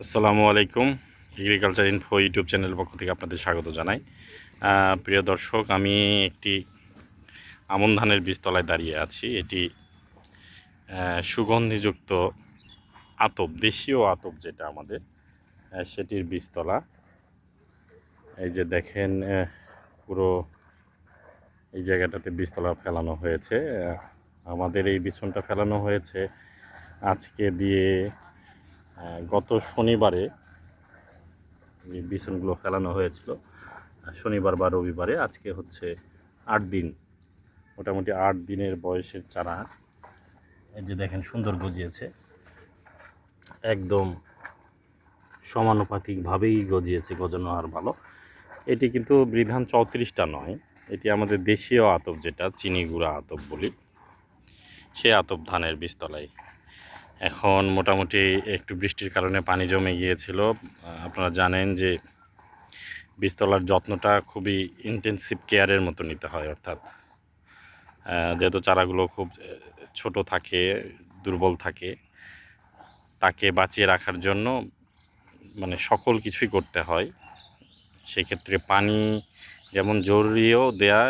আসসালামু আলাইকুম agriculture info YouTube চ্যানেলের পক্ষ থেকে আপনাদের স্বাগত জানাই। প্রিয় দর্শক, আমি একটি আমন ধানের বীজতলায় দাঁড়িয়ে আছি। এটি সুগন্ধিযুক্ত আতপ, দেশীয় আতপ যেটা আমাদের সেটির বীজতলা। এই যে দেখেন পুরো এই জায়গাটাতে বীজতলা ফেলানো হয়েছে। আমাদের এই বিছনটা ফেলানো হয়েছে আজকে দিয়ে গত শনিবারে যে ফেলানো হয়েছিল শনিবার বা রবিবারে, আজকে হচ্ছে আট দিন, মোটামুটি আট দিনের বয়সের চারা এই যে দেখেন সুন্দর গজিয়েছে। একদম সমানুপাতিকভাবেই গজিয়েছে, গজানো আর ভালো। এটি কিন্তু বৃধান চৌত্রিশটা নয়, এটি আমাদের দেশীয় আতপ যেটা চিনি গুঁড়া আতপ বলি সে আতপ ধানের বীজতলায়। এখন মোটামুটি একটু বৃষ্টির কারণে পানি জমে গিয়েছিল। আপনারা জানেন যে বীজতলার যত্নটা খুবই ইন্টেনসিভ কেয়ারের মতো নিতে হয়, অর্থাৎ যেহেতু চারাগুলো খুব ছোট থাকে, দুর্বল থাকে, তাকে বাঁচিয়ে রাখার জন্য মানে সকল কিছুই করতে হয়। সেক্ষেত্রে পানি যেমন জরুরিও দেয়া,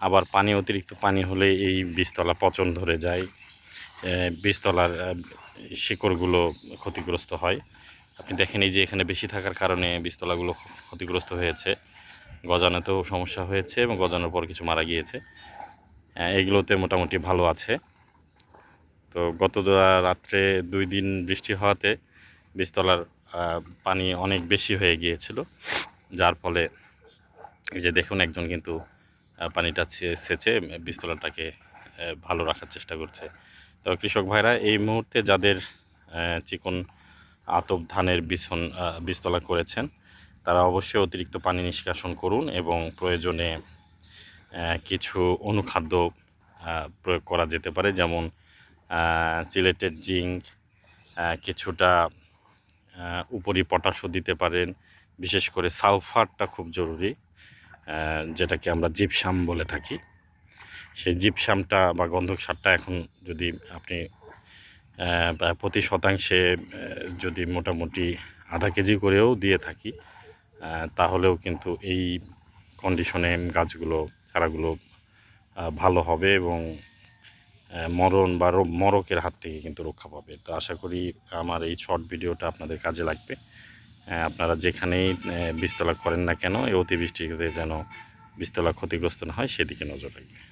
আবার পানি অতিরিক্ত পানি হলে এই বীজতলা পচন ধরে যায়। বীজতলার শিকড়গুলো ক্ষতিগ্রস্ত হয়। আপনি দেখেন এই যে এখানে বেশি থাকার কারণে বীজতলাগুলো ক্ষতিগ্রস্ত হয়েছে। গজানোতেও সমস্যা হয়েছে এবং গজানোর পর কিছু মারা গিয়েছে। এগুলোতে মোটামুটি ভালো আছে। তো গত রাত্রে দুই দিন বৃষ্টি হওয়াতে বীজতলার পানি অনেক বেশি হয়ে গিয়েছিল। যার ফলে যে দেখুন একজন কিন্তু পানিটা সেচে বীজতলাটাকে ভালো রাখার চেষ্টা করছে। তো কৃষক ভাইরা এই মুহূর্তে যাদের চিকন আতপ ধানের বিছন আহ, বীজতলা করেছেন তারা অবশ্যই অতিরিক্ত পানি নিষ্কাশন করুন এবং প্রয়োজনে কিছু অনুখাদ্য প্রয়োগ করা যেতে পারে যেমন চিলেটেড জিঙ্ক কিছুটা উপরি পটাশও দিতে পারেন বিশেষ করে সালফারটা খুব জরুরি যেটাকে আমরা জিপসাম বলে থাকি। সেই জিপসামটা বা গন্ধক সারটা এখন যদি আপনি প্রতি শতাংশে যদি মোটামুটি আধা কেজি করেও দিয়ে থাকি তাহলেও কিন্তু এই কন্ডিশনে গাছগুলো, চারাগুলো ভালো হবে এবং মরণ বা মরকের হাত থেকে কিন্তু রক্ষা পাবে। তো আশা করি আমার এই শর্ট ভিডিওটা আপনাদের কাজে লাগবে। আপনারা যেখানেই বিস্তলা করেন না কেন, এই অতিবৃষ্টিতে যেন বিস্তলা ক্ষতিগ্রস্ত না হয়, সেদিকে নজর রাখবে